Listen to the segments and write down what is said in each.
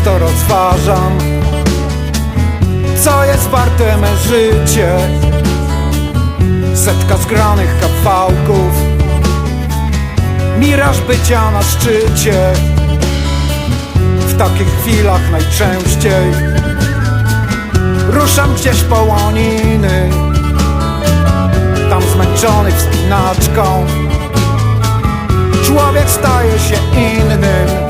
często rozważam. Co jest warte me życie? Setka zgranych kawałków. Miraż bycia na szczycie. W takich chwilach najczęściej Ruszam gdzieś po łoniny Tam zmęczony wspinaczką. Człowiek staje się innym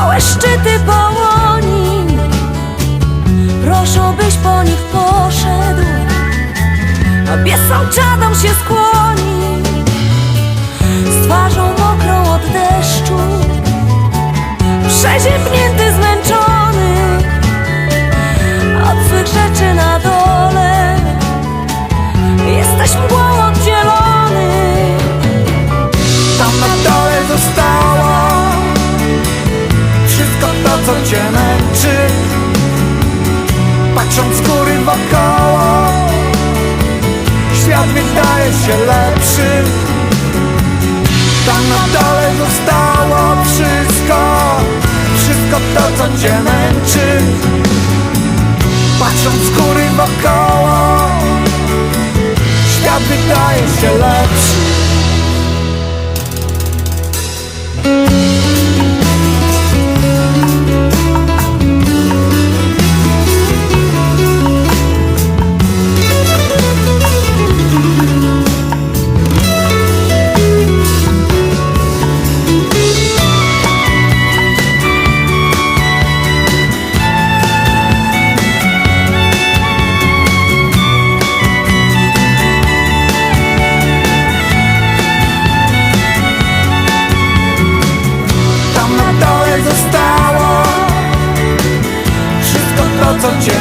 Gołe szczyty połoni. Proszą, byś po nich poszedł bies sączadom się skłoni. Z twarzą mokrą od deszczu Przeziębnięty, zmęczony Patrząc góry wokoło Świat wydaje się lepszy. Tam na dole zostało wszystko Wszystko to, co cię męczy. Patrząc góry wokoło Świat wydaje się lepszy Tam na